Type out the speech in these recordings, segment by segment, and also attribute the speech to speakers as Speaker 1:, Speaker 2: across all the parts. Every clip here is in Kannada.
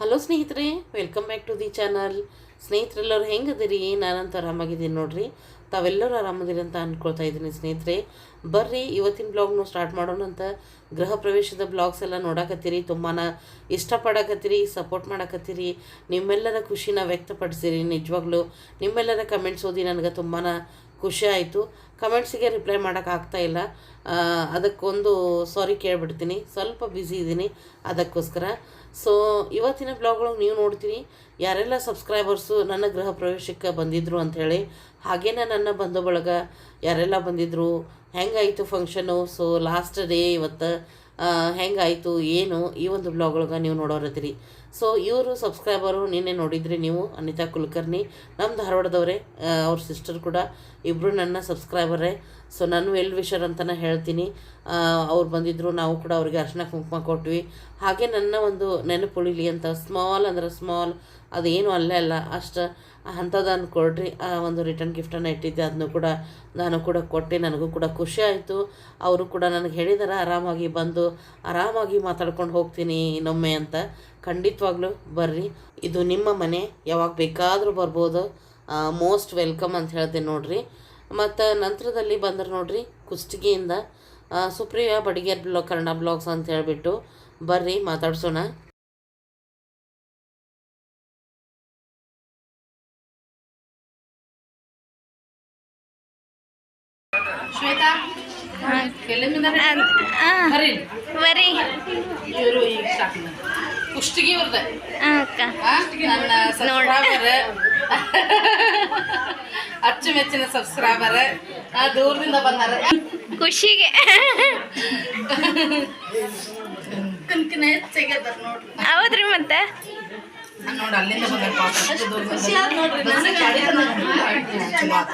Speaker 1: ಹಲೋ ಸ್ನೇಹಿತರೆ welcome back to the channel ಸ್ನೇಹಿತರೆಲ್ಲರೂ ಹೆಂಗದಿರಿ ನಾನಂತೂ ಆರಾಮಾಗಿದ್ದೀನಿ ನೋಡ್ರಿ. ತಾವೆಲ್ಲರೂ ಆರಾಮದಿರಿ ಅಂತ ಅಂದ್ಕೊಳ್ತಾ ಇದ್ದೀನಿ ಸ್ನೇಹಿತರೆ. ಬರ್ರಿ, ಇವತ್ತಿನ ಬ್ಲಾಗ್ನು ಸ್ಟಾರ್ಟ್ ಮಾಡೋಣ ಅಂತ. ಗೃಹ ಪ್ರವೇಶದ ಬ್ಲಾಗ್ಸ್ ಎಲ್ಲ ನೋಡಕತ್ತೀರಿ ತುಂಬಾ ಇಷ್ಟಪಡಕತ್ತೀರಿ ಸಪೋರ್ಟ್ ಮಾಡಕತ್ತೀರಿ. ನಿಮ್ಮೆಲ್ಲರ ಖುಷಿನ ವ್ಯಕ್ತಪಡಿಸಿರಿ, ನಿಜವಾಗ್ಲೂ. ನಿಮ್ಮೆಲ್ಲರ ಕಮೆಂಟ್ಸ್ ಓದಿ ನನಗೆ ತುಂಬಾ ಖುಷಿ ಆಯಿತು. ಕಮೆಂಟ್ಸಿಗೆ ರಿಪ್ಲೈ ಮಾಡೋಕ್ಕಾಗ್ತಾ ಇಲ್ಲ. ಅದಕ್ಕೊಂದು ಸಾರಿ ಕೇಳಿಬಿಡ್ತೀನಿ. ಸ್ವಲ್ಪ ಬ್ಯುಸಿ ಇದ್ದೀನಿ ಅದಕ್ಕೋಸ್ಕರ ಸೊ ಇವತ್ತಿನ ಬ್ಲಾಗ್ಗಳು ನೀವು ನೋಡ್ತೀರಿ, ಯಾರೆಲ್ಲ ಸಬ್ಸ್ಕ್ರೈಬರ್ಸು ನನ್ನ ಗೃಹ ಪ್ರವೇಶಕ್ಕೆ ಬಂದಿದ್ದರು ಅಂಥೇಳಿ ಹಾಗೇನೆ ನನ್ನ ಬಂಧು ಬಳಗ ಯಾರೆಲ್ಲ ಬಂದಿದ್ದರು ಹೆಂಗಾಯಿತು ಫಂಕ್ಷನು ಸೊ ಲಾಸ್ಟ್ ಡೇ ಇವತ್ತು ಹೆಂಗಾಯಿತು, ಏನು? ಈ ಒಂದು ಬ್ಲಾಗ್ ಒಳಗೆ ನೀವು ನೋಡೋರತ್ತೀರಿ ಸೊ ಇವರು ಸಬ್ಸ್ಕ್ರೈಬರು ನಿನ್ನೆ ನೋಡಿದ್ರಿ ನೀವು, ಅನಿತಾ ಕುಲಕರ್ಣಿ. ನಮ್ಮ ಧಾರವಾಡದವರೇ ಅವ್ರ ಸಿಸ್ಟರ್ ಕೂಡ. ಇಬ್ಬರು ನನ್ನ ಸಬ್ಸ್ಕ್ರೈಬರೇ ಸೊ ನಾನು ವೆಲ್ ವಿಷರ್ ಅಂತಲೇ ಹೇಳ್ತೀನಿ. ಅವ್ರು ಬಂದಿದ್ದರು ನಾವು ಕೂಡ ಅವ್ರಿಗೆ ಅರ್ಶಿನ ಕುಂಕುಮ ಕೊಟ್ವಿ. ಹಾಗೆ ನನ್ನ ಒಂದು ನೆನಪು ಉಳಿಲಿ ಅಂತ ಸ್ಮಾಲ್ ಅಂದ್ರೆ ಸ್ಮಾಲ್ ಅದೇನು ಅಲ್ಲೇ ಅಲ್ಲ, ಅಷ್ಟು ಅಂಥದ್ದನ್ನು ಕೊಡ್ರಿ. ಆ, ಒಂದು ರಿಟರ್ನ್ ಗಿಫ್ಟನ್ನು ಇಟ್ಟಿದ್ದೆ ಅದನ್ನು ಕೂಡ ನಾನು ಕೂಡ ಕೊಟ್ಟೆ, ನನಗೂ ಕೂಡ ಖುಷಿ ಆಯಿತು. ಅವರು ಕೂಡ ನನಗೆ ಹೇಳಿದಾರೆ, ಆರಾಮಾಗಿ ಬಂದು, ಆರಾಮಾಗಿ ಮಾತಾಡ್ಕೊಂಡು ಹೋಗ್ತೀನಿ ಇನ್ನೊಮ್ಮೆ ಅಂತ. ಖಂಡಿತವಾಗ್ಲೂ ಬರ್ರಿ. ಇದು ನಿಮ್ಮ ಮನೆ ಯಾವಾಗ ಬೇಕಾದರೂ ಬರ್ಬೋದು. ಮೋಸ್ಟ್ ವೆಲ್ಕಮ್ ಅಂತ ಹೇಳ್ತೀನಿ ನೋಡ್ರಿ. ಮತ್ತು ನಂತರದಲ್ಲಿ ಬಂದ್ರೆ ನೋಡ್ರಿ ಕುಷ್ಟಗಿಯಿಂದ ಸುಪ್ರಿಯ ಬಡಿಗೇರ್ ಬ್ಲಾ ಕನ್ನಡ ಬ್ಲಾಗ್ಸ್ ಅಂತ ಹೇಳಿಬಿಟ್ಟು ಬರ್ರಿ ಮಾತಾಡ್ಸೋಣ.
Speaker 2: ಶ್ವೇತಾ ಬರ್ರಿ?
Speaker 3: ಬರೀ
Speaker 2: ಇವರು ಈಗ ಕುಷ್ಟಗಿ ಸಬ್ಸ್ಕ್ರೈಬರ್ ಅಚ್ಚುಮೆಚ್ಚಿನ ಸಬ್ಸ್ಕ್ರೈಬರ್ ದೂರದಿಂದ ಬಂದಾರ.
Speaker 3: ಖುಷಿಗೆ. ಹೌದ್ರಿ ಮತ್ತೆ?
Speaker 2: ನೋಡ ಅಲ್ಲಿಂದ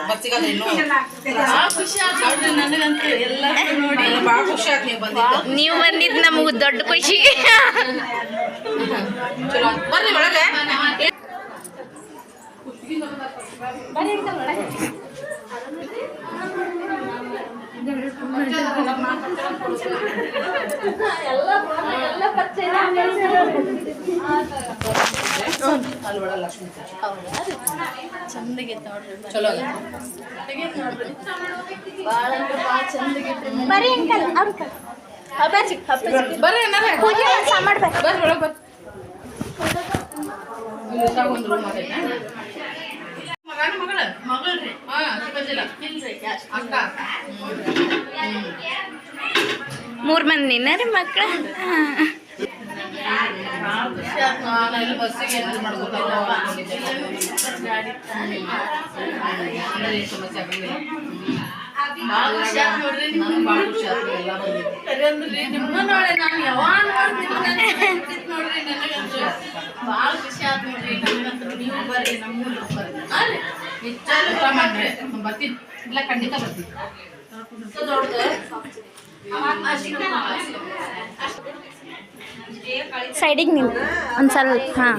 Speaker 2: ಬಸ್ಸಿಗಾದ್ರೆ ಇನ್ನೂ ಎಲ್ಲ ಭಾಳ ಖುಷಿ ಆಯ್ತು ನೀವು ಬಂದಿದ್ದು.
Speaker 3: ನೀವು ಬಂದಿದ್ದು ನಮಗೆ ದೊಡ್ಡ ಖುಷಿ.
Speaker 2: ಚಲೋ. ಬರ್ರಿ ಒಳಗೆ. ಅಲ್ಲಿ ಒಳಗೆ ಲಕ್ಷ್ಮೀ ಚಲೋ
Speaker 3: ಅಂಕಲ್
Speaker 2: ಏನಾರ
Speaker 3: ಪೂಜೆ ಮಾಡ್ಬೇಕು
Speaker 2: ಬರ್ರಿ ಒಳಗೆ ಬರ್ರಿ ಮಗಳ ಅಕ್ಕ
Speaker 3: ಮೂರು ರೀ
Speaker 2: ಮಕ್ಕಳು ಭಾಳ ಖುಷಿ ಆಯ್ತು ನೋಡ್ರಿ ನೀವು ಬರ್ರಿ ನಮ್ಮೂರ್ ಬರ್ರಿ ಊಟ ಮಾಡ್ರಿ ಬರ್ತೀನಿ ಇಲ್ಲ ಖಂಡಿತ ಬರ್ತೀನಿ ದೊಡ್ಡದು
Speaker 3: ಸೈಡಿಗೆ ನೀವು ಒಂದು ಸ್ವಲ್ಪ ಹಾಂ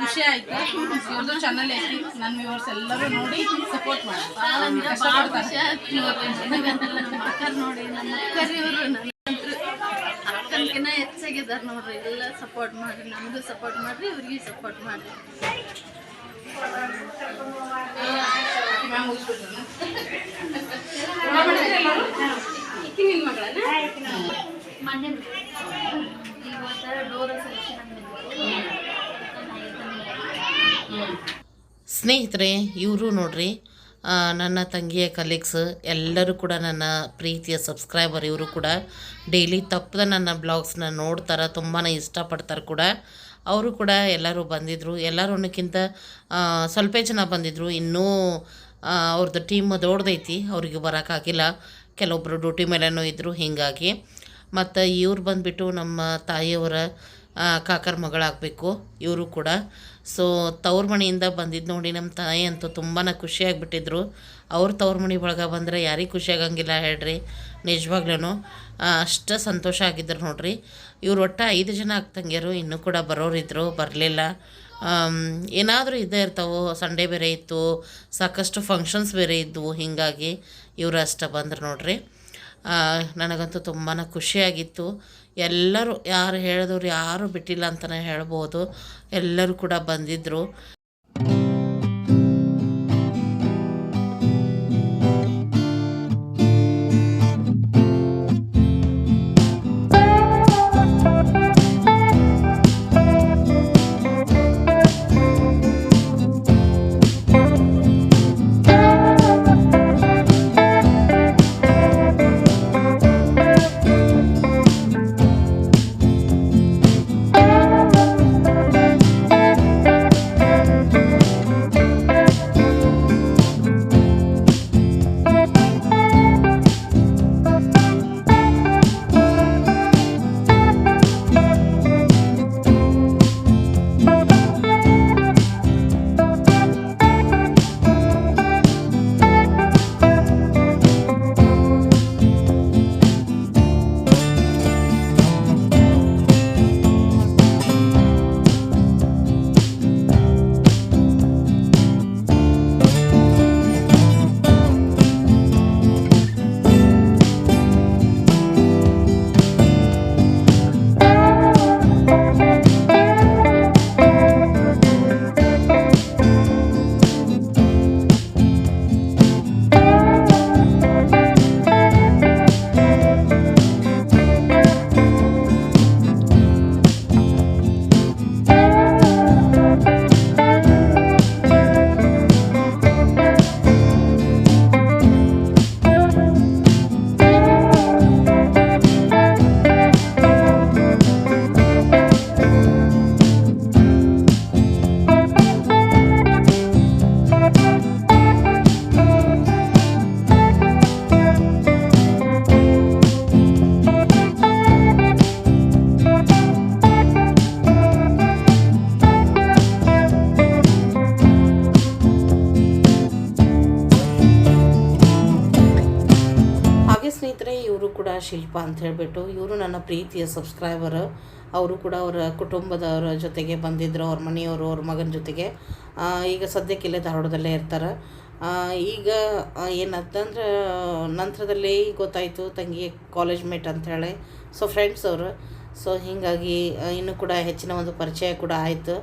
Speaker 2: ಖುಷಿ ಆಯ್ತು. ಇವ್ರದ್ದು ಚಾನಲ್ ಐತಿ. ನನ್ನ ವ್ಯೂವರ್ಸ್ ಎಲ್ಲರೂ ನೋಡಿ ಸಪೋರ್ಟ್ ಮಾಡಿ.
Speaker 4: ನೋಡಿ ಹೆಚ್ಚಾಗಿದ್ದಾರೆ ನೋಡ್ರಿ. ಎಲ್ಲ ಸಪೋರ್ಟ್ ಮಾಡ್ರಿ. ನಮಗೂ ಸಪೋರ್ಟ್ ಮಾಡ್ರಿ ಇವ್ರಿಗೆ ಸಪೋರ್ಟ್ ಮಾಡ್ರಿ. ಇವತ್ತ
Speaker 1: ಸ್ನೇಹಿತರೆ, ಇವರು ನೋಡ್ರಿ ನನ್ನ ತಂಗಿಯ ಕಲೀಗ್ಸ್ ಎಲ್ಲರೂ ಕೂಡ ನನ್ನ ಪ್ರೀತಿಯ ಸಬ್ಸ್ಕ್ರೈಬರ್ ಇವರು ಕೂಡ ಡೈಲಿ ತಪ್ಪದ ನನ್ನ ಬ್ಲಾಗ್ಸ್ನ ನೋಡ್ತಾರೆ ತುಂಬಾ ಇಷ್ಟಪಡ್ತಾರೆ ಕೂಡ. ಅವರು ಕೂಡ ಎಲ್ಲರೂ ಬಂದಿದ್ದರು ಎಲ್ಲರೂನಕ್ಕಿಂತ ಸ್ವಲ್ಪ ಜನ ಬಂದಿದ್ದರು ಇನ್ನೂ ಅವ್ರದ್ದು ಟೀಮ್ ದೊಡ್ಡದೈತಿ, ಅವ್ರಿಗೆ ಬರೋಕ್ಕಾಗಿಲ್ಲ ಕೆಲವೊಬ್ಬರು ಡ್ಯೂಟಿ ಮೇಲೇನೂ ಇದ್ದರು ಹೀಗಾಗಿ. ಮತ್ತು ಇವ್ರು ಬಂದುಬಿಟ್ಟು ನಮ್ಮ ತಾಯಿಯವರ ಕಾಕರ ಮಗಳಾಗಬೇಕು. ಇವರು ಕೂಡ ಸೊ ತವ್ರ ಮನೆಯಿಂದ ಬಂದಿದ್ದು ನೋಡಿ ನಮ್ಮ ತಾಯಿ ಅಂತೂ ತುಂಬಾ ಖುಷಿಯಾಗಿಬಿಟ್ಟಿದ್ರು ಅವ್ರ ತವ್ರ ಮನೆ ಒಳಗೆ ಬಂದರೆ ಯಾರಿಗೆ ಖುಷಿ ಆಗಂಗಿಲ್ಲ ಹೇಳ್ರಿ. ನಿಜವಾಗ್ಲೂ ಅಷ್ಟು ಸಂತೋಷ ಆಗಿದ್ರು ನೋಡ್ರಿ. ಇವ್ರು ಒಟ್ಟು ಐದು ಜನ ಆಗ್ತಂಗ್ಯರು ಇನ್ನೂ ಕೂಡ ಬರೋರಿದ್ದರು ಬರಲಿಲ್ಲ. ಏನಾದರೂ ಇದ್ದೇ ಇರ್ತಾವೆ. ಸಂಡೇ ಬೇರೆ ಇತ್ತು, ಸಾಕಷ್ಟು ಫಂಕ್ಷನ್ಸ್ ಬೇರೆ ಇದ್ದವು ಹೀಗಾಗಿ ಇವರು ಅಷ್ಟೇ ಬಂದರು ನೋಡ್ರಿ. ನನಗಂತೂ ತುಂಬಾ ಖುಷಿಯಾಗಿತ್ತು ಎಲ್ಲರೂ ಯಾರು ಹೇಳಿದವ್ರು ಯಾರೂ ಬಿಟ್ಟಿಲ್ಲ ಅಂತಲೇ ಹೇಳ್ಬೋದು. ಎಲ್ಲರೂ ಕೂಡ ಬಂದಿದ್ದರು ಶಿಲ್ಪ ಅಂತ ಹೇಳಿಬಿಟ್ಟು ಇವರು ನನ್ನ ಪ್ರೀತಿಯ ಸಬ್ಸ್ಕ್ರೈಬರ್ ಅವರು ಕೂಡ ಅವರ ಕುಟುಂಬದವರ ಜೊತೆಗೆ ಬಂದಿದ್ದರು ಅವ್ರ ಮನೆಯವರು, ಅವ್ರ ಮಗನ ಜೊತೆಗೆ. ಈಗ ಸದ್ಯಕ್ಕೆ ಇಲ್ಲೇ ಧಾರವಾಡದಲ್ಲೇ ಇರ್ತಾರೆ. ಈಗ ಏನಂತಂದ್ರೆ ನಂತರದಲ್ಲಿ ಗೊತ್ತಾಯಿತು, ತಂಗಿ ಕಾಲೇಜ್ ಮೇಟ್ ಅಂಥೇಳಿ ಸೊ ಫ್ರೆಂಡ್ಸ್ ಅವರು. ಸೊ ಹೀಗಾಗಿ ಇನ್ನೂ ಕೂಡ ಹೆಚ್ಚಿನ ಒಂದು ಪರಿಚಯ ಕೂಡ ಆಯಿತು.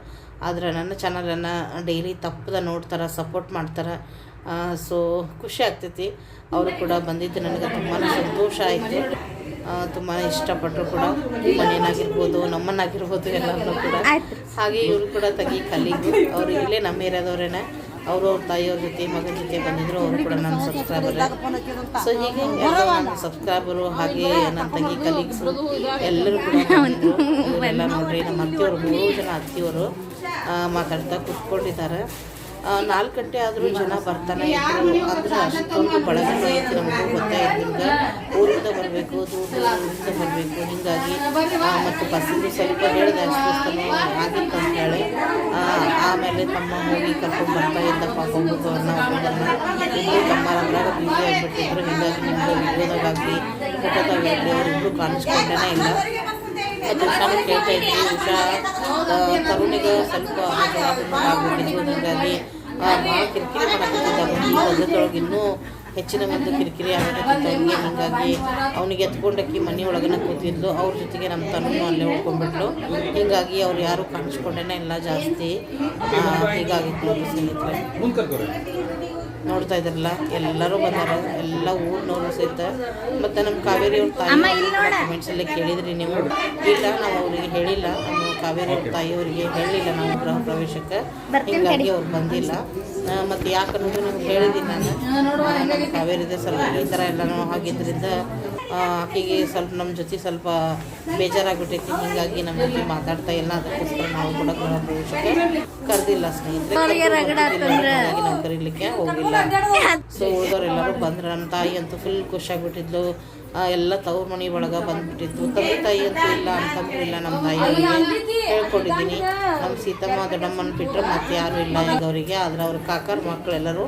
Speaker 1: ಆದರೆ ನನ್ನ ಚಾನಲನ್ನು ಡೈಲಿ ತಪ್ಪದ ನೋಡ್ತಾರೆ ಸಪೋರ್ಟ್ ಮಾಡ್ತಾರೆ. ಸೊ ಖುಷಿ ಆಗ್ತೈತಿ. ಅವರು ಕೂಡ ಬಂದಿದ್ದು ನನಗೆ ತುಂಬಾ ಸಂತೋಷ ಆಯಿತು. ತುಂಬಾ ಇಷ್ಟಪಟ್ಟರು ಕೂಡ. ಮನೇನಾಗಿರ್ಬೋದು ನಮ್ಮನ್ನಾಗಿರ್ಬೋದು ಎಲ್ಲರೂ ಕೂಡ. ಹಾಗೆ ಇವರು ಕೂಡ ತಗಿ ಕಲೀಗು ಅವರು ಇಲ್ಲೇ ನಮ್ಮ ಏರಿಯಾದವ್ರೇನೆ. ಅವರು ಅವ್ರ ತಾಯಿಯವ್ರ ಜೊತೆ ಮಗನ ಜೊತೆ ಬಂದಿದ್ರು. ಅವರು ಕೂಡ ನನ್ನ ಸಬ್ಸ್ಕ್ರೈಬರ್ ಸೊ ಹೀಗೆ ನನ್ನ ಸಬ್ಸ್ಕ್ರೈಬರು ಹಾಗೆ ನನ್ನ ತಂಗಿ ಕಲೀಗ್ಸು ಎಲ್ಲರೂ ಕೂಡ ಎಲ್ಲ ನೋಡ್ರಿ ನಮ್ಮ ಅತ್ತಿಯವರು ಮೂರು ಜನ ಅತ್ತಿಯವರು ಮಾತಾಡ್ತಾ ಕೂತ್ಕೊಂಡಿದ್ದಾರೆ. ನಾಲ್ಕು ಗಂಟೆ ಆದರೂ ಜನ ಬರ್ತಾನೆ ಇದ್ರು ಅಂದ್ರೆ ಅಷ್ಟೊಂದು ಬಳಗನೂ ಐತಿ ನಮಗೂ ಗೊತ್ತಾಯ್ತು. ಊರಿಂದ ಬರಬೇಕು ದೂರ ಊರಿಂದ ಬರಬೇಕು. ಹೀಗಾಗಿ ಮತ್ತು ಬಸ್ಸಿಂದು ಸ್ವಲ್ಪ ಹೇಳಿದೆ ಅಷ್ಟು ಆಗಿತ್ತು ಅಂತ ಹೇಳಿ. ಆಮೇಲೆ ತಮ್ಮ ಹೋಗಿ ಕರ್ಕೊಂಡು ಬರ್ತಾ ಇದ್ದಪ್ಪ ಹೋಗ್ಬೇಕು ಅನ್ನೋ ತಮ್ಮ ತಮ್ಮರಂದ್ರಾಗ ಬ್ಯುಸಿ ಆಗಿಬಿಟ್ಟಿದ್ರು ಹಿಂಗಾಗಿ ನಿಮ್ಗೆ ವಿಡಿಯೋದಾಗಲಿ ಫೋಟೋದಾಗಲಿ ಅವರಿಬ್ಬರು ಕಾಣಿಸ್ಕೊಂಡೇ ಇಲ್ಲ. ಉಷಾನು ಕೇಳ್ತಾ ಇದ್ವಿ ಉಷಾ ತರುಣಿಗೆ ಸ್ವಲ್ಪ ಆಗ್ಬಿಟ್ಟಿದ್ರು ಹಿಂಗಾಗಿ ಭಾಳ ಕಿರಿಕಿರಿ ಮಾಡಕತ್ತಿದ್ದ ಇನ್ನೂ ಹೆಚ್ಚಿನ ಒಂದು ಕಿರಿಕಿರಿ ಆಗಕತ್ತಿತ್ತು ಅವ್ನಿಗೆ ಹಿಂಗಾಗಿ ಅವನಿಗೆ ಎತ್ಕೊಂಡಕ್ಕಿ ಮನೆ ಒಳಗನ ಕೂತಿದ್ಲು. ಅವ್ರ ಜೊತೆಗೆ ನಮ್ಮ ತನ್ನೂ ಅಲ್ಲೇ ಉಳ್ಕೊಂಡ್ಬಿಟ್ಲು. ಹೀಗಾಗಿ ಅವ್ರು ಯಾರು ಕಾಣಿಸ್ಕೊಂಡೇ ಇಲ್ಲ ಜಾಸ್ತಿ. ಹೀಗಾಗಿ ಸ್ನೇಹಿತರೆ. ನೋಡ್ತಾ ಇದ್ರಲ್ಲ ಎಲ್ಲರೂ ಬಂದಾರ ಎಲ್ಲ ಊರಿನವರು ಸಹಿತ. ಮತ್ತು ನಮ್ಮ ಕಾವೇರಿ ಅವ್ರ ತಾಯಿ ಕಮೆಂಟ್ಸ್ ಎಲ್ಲ ಕೇಳಿದ್ರಿ ನೀವು. ಇಲ್ಲ ನಾವು ಅವರಿಗೆ ಹೇಳಿಲ್ಲ. ನಮ್ಮ ಕಾವೇರಿ ಅವ್ರ ತಾಯಿಯವರಿಗೆ ಹೇಳಿಲ್ಲ ನಮ್ಮ ಗೃಹ ಪ್ರವೇಶಕ್ಕೆ. ಹಿಂಗಾಗಿ ಅವ್ರು ಬಂದಿಲ್ಲ. ಮತ್ತೆ ಯಾಕೆ ಅನ್ನೋದು ಹೇಳಿದೀನಿ ಹೇಳಿದ್ದೀನಿ ನಾನು. ಕಾವೇರಿದ ಸ್ವಲ್ಪ ಈ ಥರ ಎಲ್ಲ ನಾವು ಆಗಿದ್ದರಿಂದ ಆಕೆಗೆ ಸ್ವಲ್ಪ ನಮ್ಮ ಜೊತೆ ಸ್ವಲ್ಪ ಬೇಜಾರಾಗ್ಬಿಟ್ಟೈತಿ. ಹಿಂಗಾಗಿ ನಮ್ಮ ಜೊತೆ ಮಾತಾಡ್ತಾ ಇಲ್ಲ. ಅದಕ್ಕೋಸ್ಕರ ನಾವು ಕೂಡ ಗೃಹ ಪ್ರವೇಶಕ್ಕೆ ಕರೆದಿಲ್ಲ ಸ್ನೇಹಿತರೆ. ನಾವು ಕರೀಲಿಕ್ಕೆ ಹೋಗಿಲ್ಲ. ಸೊ ಉಳಿದವರೆಲ್ಲರೂ ಬಂದ್ರೆ. ನಮ್ಮ ತಾಯಿ ಅಂತೂ ಫುಲ್ ಖುಷಿಯಾಗ್ಬಿಟ್ಟಿದ್ಲು ಎಲ್ಲ ತವ್ರ ಮನೆ ಒಳಗೆ ಬಂದ್ಬಿಟ್ಟಿದ್ದು ತಂದೆ ತಾಯಿ ಅಂತೂ ಇಲ್ಲ ಅಂತಂದ್ರೂ ಇಲ್ಲ ನಮ್ಮ ತಾಯಿಯವರಿಗೆ ಹೇಳ್ಕೊಂಡಿದ್ದೀನಿ. ನಮ್ಮ ಸೀತಮ್ಮ ದೊಡ್ಡಮ್ಮನ ಬಿಟ್ಟರೆ ಮತ್ತೆ ಯಾರೂ ಇಲ್ಲ ಈಗ ಅವರಿಗೆ ಆದ್ರೆ ಅವ್ರ ಕಾಕರ ಮಕ್ಕಳೆಲ್ಲರೂ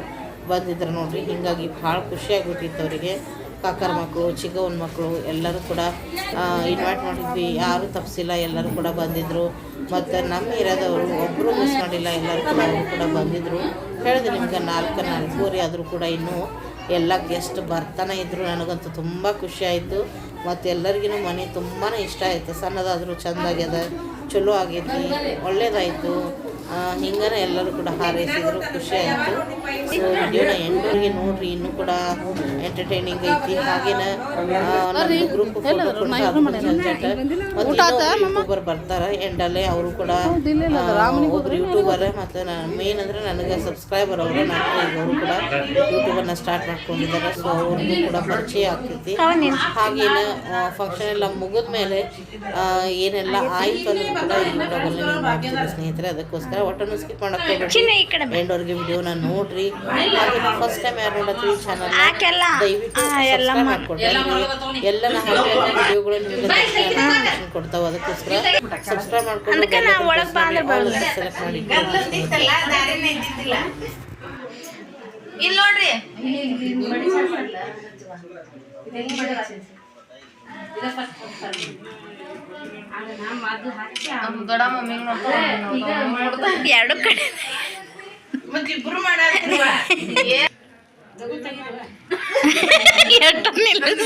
Speaker 1: ಬಂದಿದ್ರು ನೋಡ್ರಿ. ಹಿಂಗಾಗಿ ಭಾಳ ಖುಷಿಯಾಗ್ಬಿಟ್ಟಿತ್ತು ಅವರಿಗೆ. ಕಾಕರ ಮಕ್ಕಳು ಚಿಕ್ಕವನ ಮಕ್ಕಳು ಎಲ್ಲರೂ ಕೂಡ ಇನ್ವೈಟ್ ಮಾಡಿದ್ವಿ ಯಾರೂ ತಪ್ಪಿಸಿಲ್ಲ ಎಲ್ಲರೂ ಕೂಡ ಬಂದಿದ್ದರು ಮತ್ತು ನಮ್ಮ ಇರೋದವರು ಒಬ್ಬರು ಮಿಸ್ ಮಾಡಿಲ್ಲ, ಎಲ್ಲರೂ ಕೂಡ ಅವರು ಕೂಡ ಬಂದಿದ್ದರು ಹೇಳಿದೆ ನಿಮ್ಗೆ ನಾಲ್ಕು, ನಾಲ್ಕೂವರೆ ಆದರೂ ಕೂಡ ಇನ್ನೂ ಎಲ್ಲ ಗೆಸ್ಟ್ ಬರ್ತಾನೆ ಇದ್ದರು ನನಗಂತೂ ತುಂಬ ಖುಷಿ ಆಯಿತು. ಮತ್ತು ಎಲ್ಲರಿಗೂ ಮನೆ ತುಂಬಾ ಇಷ್ಟ ಆಯಿತು. ಸಣ್ಣದಾದರೂ ಚೆಂದಾಗ್ಯದ, ಚಲೋ ಆಗೈತಿ ಒಳ್ಳೇದಾಯಿತು. ಹಿಂಗನೆ ಎಲ್ಲರೂ ಕೂಡ ಹಾರೈಸಿದ್ರು ಖುಷಿ ಆಯಿತು. ಸೊ ವಿಡಿಯೋನ ಎಂಡವರೆಗೆ ನೋಡ್ರಿ ಇನ್ನೂ ಕೂಡ ಎಂಟರ್ಟೈನಿಂಗ್ ಐತಿ. ಹಾಗೇನ ಗ್ರೂಪ್ ಯೂಟ್ಯೂಬರ್ ಬರ್ತಾರೆ. ಎಂಡಲ್ಲೇ ಅವರು ಕೂಡ ಒಬ್ರು ಯೂಟ್ಯೂಬರ್ ಮತ್ತು ಮೇನ್ ಅಂದ್ರೆ ನನಗೆ ಸಬ್ಸ್ಕ್ರೈಬರ್ ಅವರು ನಾನು ಅವರು ಕೂಡ ಯೂಟ್ಯೂಬನ್ನ ಸ್ಟಾರ್ಟ್ ಮಾಡ್ಕೊಂಡಿದ್ದಾರೆ. ಸೊ ಅವ್ರಿಗೂ ಕೂಡ ಪರಿಚಯ ಆಗ್ತೈತಿ. ಹಾಗೇನ ಫಂಕ್ಷನ್ ಎಲ್ಲ ಮುಗಿದ ಮೇಲೆ ಏನೆಲ್ಲ ಆಯಿತು ಅನ್ನೋದು ಕೂಡ ಈ ವಿಡಿಯೋದಲ್ಲಿ ಮಾಡ್ತೀನಿ ಸ್ನೇಹಿತರೆ. ಅದಕ್ಕೋಸ್ಕರ ಒಟ್ಟನ್ನು ಸ್ಕಿಪ್ ಮಾಡಕ್ಕೆ ಎಂಡವ್ರಿಗೆ ವಿಡಿಯೋನ ನೋಡ್ರಿ. ಫಸ್ಟ್ ಟೈಮ್ ಯಾರು ನೋಡತ್ತೀವಿ ಚಾನಲ್ ದಯವಿಟ್ಟು ಮಾಡ್ಕೊಡ್ರಿ. ಎಲ್ಲ ಹ್ಯಾಪಿ ವಿಡಿಯೋಗಳು ನಿಮಗೆ ಕೊಡ್ತಾವ ಅದಕ್ಕೋಸ್ಕರ. ಸಬ್ಸ್ಕ್ರೈಬ್ ಮಾಡ್ಕೊಂಡು ಸೆಲೆಕ್ಟ್ ಮಾಡಿ.
Speaker 2: ಇಲ್ಲಿ ನೋಡ್ರಿ. ಇದೆ
Speaker 3: ಎರಡು ಕಡೆ. ಎಷ್ಟು ನಿಲ್ಲಿಸ್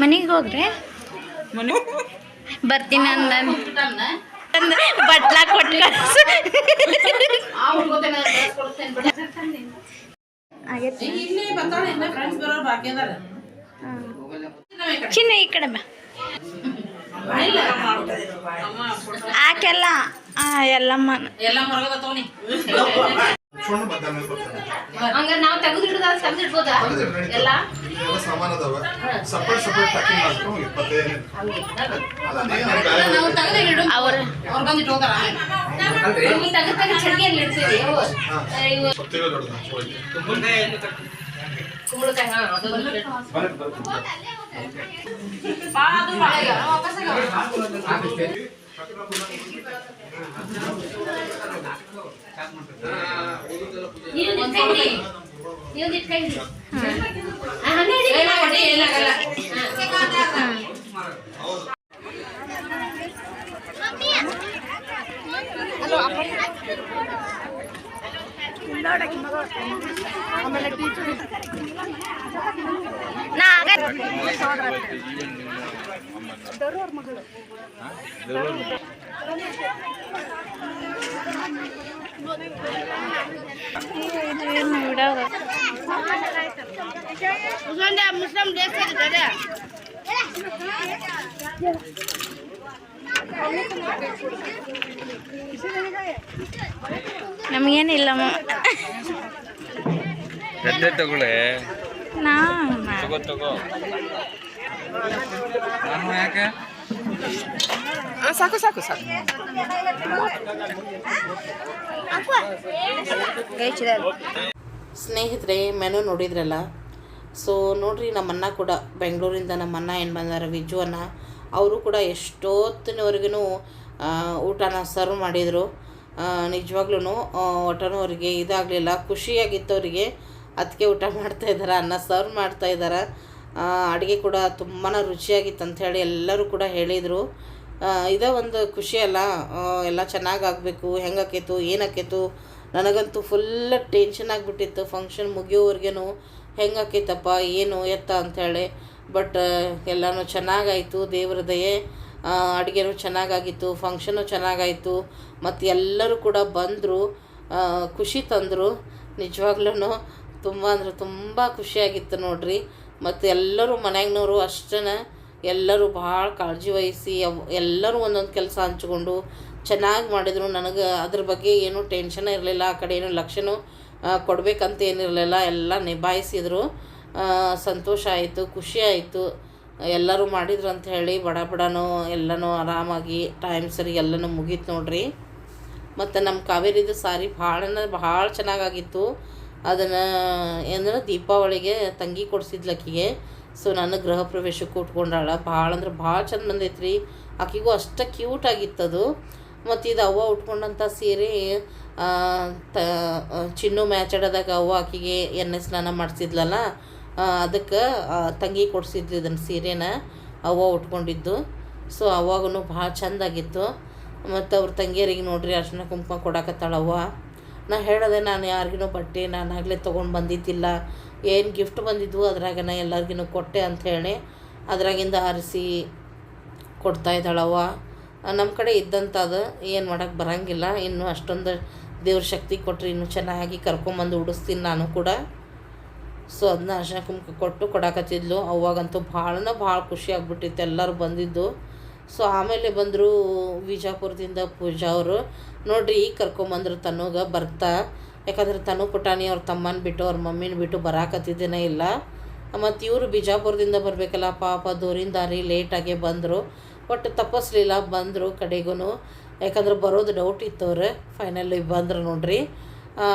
Speaker 3: ಮನೆಗೆ ಹೋಗ್ರೆ ಬರ್ತೀನಿ ಅಂದ. ಬಟ್ಲ ಕೊಟ್ಟು ಚಿನ್ನ ಈ ಕಡೆ ಬಾ. ಆಕೆಲ್ಲ ಎಲ್ಲಮ್ಮ.
Speaker 2: ಎಲ್ಲ
Speaker 5: ಬರ್ತಾರೆ
Speaker 2: ಹಂಗಾರೆ ನಾವು ತೆಗೆದಿಡ್ದ ತೆಗೆದಿಡ್ಬೋದಾ? ಎಲ್ಲ?
Speaker 5: ಇಲ್ಲೆಲ್ಲ ಸಾಮಾನು ಅದಾವ ಸಪ್ರೇಟ್ ಸಪ್ರೇಟ್ ಪ್ಯಾಕಿಂಗ್ ಮಾಡ್ಕೊಂಡು ಇಪ್ಪತ್ತೈದು. ಅಲ್ಲ ನೀನು ಬೇರೆ
Speaker 2: ನಾವು ತೆಗೆದಿಡು.
Speaker 3: ಅವ್ರ
Speaker 2: ಅವ್ರು ಬಂದಿಟ್ಟು ಹೋಗಾರ ತೆಗೆದು ತೆಗೆದು ಚಡ್ಡಿಯಲ್ಲಿ
Speaker 5: ದೊಡ್ಡದು ಹಂಚ್ಕೊಳಕ್ಕೆ.
Speaker 2: ಕುಂಬಳಕಾಯಿ ಹಾ. ಬಾ, ಅದು ಬಾಳೆಗ, ವಾಪಸ್ ಆಗ. ಆಮೇಲೆ ಟೀಚರ್
Speaker 3: ದೊಡ್ಡವ್ರ ಮಗಳು
Speaker 4: ಮುಸ್ಲಿಂ ದೇಶ
Speaker 3: ನಮಗೇನಿಲ್ಲಮ್ಮ
Speaker 6: ಗದ್ದೆ ತಗೊಳ್ಳೆ.
Speaker 3: ನಾ.
Speaker 6: ತಗೋ ತಗೋ. ನಾನು ಯಾಕೆ?
Speaker 7: ಸಾಕು ಸಾಕು ಸಾಕು.
Speaker 1: ಸ್ನೇಹಿತರೆ, ಮೆನು ನೋಡಿದ್ರಲ್ಲ? ಸೊ ನೋಡ್ರಿ ನಮ್ಮ ಅಣ್ಣ ಕೂಡ ಬೆಂಗಳೂರಿಂದ ನಮ್ಮ ಅಣ್ಣ ಏನು ಬಂದಾರ ವಿಜುವನ್ನ ಅವರು ಕೂಡ ಎಷ್ಟೊತ್ತಿನವರೆಗೂ ಊಟನ ಸರ್ವ್ ಮಾಡಿದರು. ನಿಜವಾಗ್ಲೂ ಒಟ್ಟನೂ ಅವರಿಗೆ ಇದಾಗಲಿಲ್ಲ. ಖುಷಿಯಾಗಿತ್ತು ಅವರಿಗೆ ಅದಕ್ಕೆ ಊಟ ಮಾಡ್ತಾಯಿದ್ದಾರೆ ಅನ್ನ ಸರ್ವ್ ಮಾಡ್ತಾ ಇದ್ದಾರೆ ಅಡುಗೆ ಕೂಡ ತುಂಬಾ ರುಚಿಯಾಗಿತ್ತು ಅಂಥೇಳಿ ಎಲ್ಲರೂ ಕೂಡ ಹೇಳಿದರು. ಇದೇ ಒಂದು ಖುಷಿ ಅಲ್ಲ ಎಲ್ಲ ಚೆನ್ನಾಗಿ ಆಗಬೇಕು ಹೆಂಗೆ ಆಕೈತು ಏನು ಆಕೈತು ನನಗಂತೂ ಫುಲ್ ಟೆನ್ಷನ್ ಆಗಿಬಿಟ್ಟಿತ್ತು. ಫಂಕ್ಷನ್ ಮುಗಿಯೋವರೆಗೂ ಹೆಂಗೆ ಆಕೈತಪ್ಪ ಏನು ಎತ್ತ ಅಂಥೇಳಿ ಬಟ್ ಎಲ್ಲನೂ ಚೆನ್ನಾಗಾಯಿತು, ದೇವ್ರ ದಯೆ ಅಡುಗೆನೂ ಚೆನ್ನಾಗಾಗಿತ್ತು ಫಂಕ್ಷನು ಚೆನ್ನಾಗಾಯಿತು. ಮತ್ತು ಎಲ್ಲರೂ ಕೂಡ ಬಂದರು ಖುಷಿ ತಂದರು. ನಿಜವಾಗ್ಲೂ ತುಂಬ ಅಂದರೆ ತುಂಬ ಖುಷಿಯಾಗಿತ್ತು ನೋಡ್ರಿ. ಮತ್ತು ಎಲ್ಲರೂ ಮನ್ಯಾಗಿನವರು ಅಷ್ಟೇ ಎಲ್ಲರೂ ಭಾಳ ಕಾಳಜಿ ವಹಿಸಿ ಎಲ್ಲರೂ ಒಂದೊಂದು ಕೆಲಸ ಹಂಚ್ಕೊಂಡು ಚೆನ್ನಾಗಿ ಮಾಡಿದರು. ನನಗೆ ಅದ್ರ ಬಗ್ಗೆ ಏನೂ ಟೆನ್ಷನ್ ಇರಲಿಲ್ಲ. ಆ ಕಡೆ ಏನೂ ಲಕ್ಷ್ಯನೂ ಕೊಡಬೇಕಂತ ಏನಿರಲಿಲ್ಲ. ಎಲ್ಲ ನಿಭಾಯಿಸಿದರು. ಸಂತೋಷ ಆಯಿತು, ಖುಷಿ ಆಯಿತು. ಎಲ್ಲರೂ ಮಾಡಿದ್ರು ಅಂತ ಹೇಳಿ ಬಡ ಬಡನೂ ಎಲ್ಲನೂ ಆರಾಮಾಗಿ ಟೈಮ್ ಸರಿ ಎಲ್ಲನೂ ಮುಗೀತು ನೋಡ್ರಿ. ಮತ್ತು ನಮ್ಮ ಕಾವೇರಿದು ಸಾರಿ ಭಾಳ ಭಾಳ ಚೆನ್ನಾಗಾಗಿತ್ತು. ಅದನ್ನು ಏನಂದ್ರೆ ದೀಪಾವಳಿಗೆ ತಂಗಿ ಕೊಡ್ಸಿದ್ಲು ಆಕಿಗೆ. ಸೊ ನಾನು ಗೃಹ ಪ್ರವೇಶಕ್ಕೆ ಉಟ್ಕೊಂಡಾಳ. ಭಾಳ ಅಂದ್ರೆ ಭಾಳ ಚಂದ ಬಂದೈತೆ ರೀ ಆಕಿಗೂ ಅಷ್ಟು ಕ್ಯೂಟ್ ಆಗಿತ್ತದು ಮತ್ತು ಇದು ಅವ್ವ ಉಟ್ಕೊಂಡಂಥ ಸೀರೆ ತ ಚಿನ್ನು ಮ್ಯಾಚ್ ಆಡೋದಾಗ ಅವ್ವ ಆಕಿಗೆ ಎಣ್ಣೆ ಸ್ನಾನ ಮಾಡಿಸಿದ್ಲಲ್ಲ ಅದಕ್ಕೆ ತಂಗಿ ಕೊಡಿಸಿದ್ಲು ಇದನ್ನು ಸೀರೆನ ಅವ್ವ ಉಟ್ಕೊಂಡಿದ್ದು. ಸೊ ಅವಾಗೂ ಭಾಳ ಚಂದಾಗಿತ್ತು ಮತ್ತು ಅವ್ರ ತಂಗಿಯರಿಗೆ ನೋಡ್ರಿ ಅರ್ಶಿನ ಕುಂಕುಮ ಕೊಡಕತ್ತಾಳವ್ವ. ನಾ ಹೇಳದೆ ನಾನು ಯಾರಿಗೂ ಬಟ್ಟೆ ನಾನು ಆಗಲೇ ತೊಗೊಂಡು ಬಂದಿದ್ದಿಲ್ಲ. ಏನು ಗಿಫ್ಟ್ ಬಂದಿದ್ವು ಅದ್ರಾಗ ನಾ ಎಲ್ಲರಿಗೂ ಕೊಟ್ಟೆ ಅಂತ ಹೇಳಿ ಅದ್ರಾಗಿಂದ ಆರಿಸಿ ಕೊಡ್ತಾ ಇದ್ದಾಳವ್ವ ನಮ್ಮ ಕಡೆ ಇದ್ದಂಥ ಅದು ಏನು ಮಾಡೋಕ್ಕೆ ಬರೋಂಗಿಲ್ಲ. ಇನ್ನು ಅಷ್ಟೊಂದು ದೇವ್ರ ಶಕ್ತಿ ಕೊಟ್ಟರೆ ಇನ್ನೂ ಚೆನ್ನಾಗಿ ಕರ್ಕೊಂಬಂದು ಉಡಿಸ್ತೀನಿ ನಾನು ಕೂಡ. ಸೊ ಅದನ್ನ ಅರ್ಶಿನ ಕುಂಕುಮ ಕೊಟ್ಟು ಕೊಡಾಕತ್ತಿದ್ಲು. ಅವಾಗಂತೂ ಭಾಳನ ಭಾಳ ಖುಷಿ ಆಗ್ಬಿಟ್ಟಿತ್ತು. ಎಲ್ಲರೂ ಬಂದಿದ್ದು. ಸೊ ಆಮೇಲೆ ಬಂದರು ವಿಜಾಪುರದಿಂದ ಪೂಜಾ ಅವರು. ನೋಡ್ರಿ, ಈಗ ಕರ್ಕೊಂಬಂದ್ರು ತನುಗ, ಬರ್ತಾ. ಯಾಕಂದ್ರೆ ತನು ಪುಟಾಣಿ ಅವ್ರ ತಮ್ಮನ ಬಿಟ್ಟು, ಅವ್ರ ಮಮ್ಮಿನ ಬಿಟ್ಟು ಬರಾಕತ್ತಿದ್ದೇನೆ ಇಲ್ಲ. ಮತ್ತು ಇವರು ಬಿಜಾಪುರದಿಂದ ಬರಬೇಕಲ್ಲ, ಪಾಪ ದೂರಿಂದಾರಿ ಲೇಟಾಗೆ ಬಂದರು. ಒಟ್ಟು ತಪ್ಪಿಸ್ಲಿಲ್ಲ ಬಂದರು ಕಡೆಗೂ ಯಾಕಂದ್ರೆ ಬರೋದು ಡೌಟ್ ಇತ್ತು ಅವ್ರು. ಫೈನಲಿ ಬಂದರು ನೋಡ್ರಿ.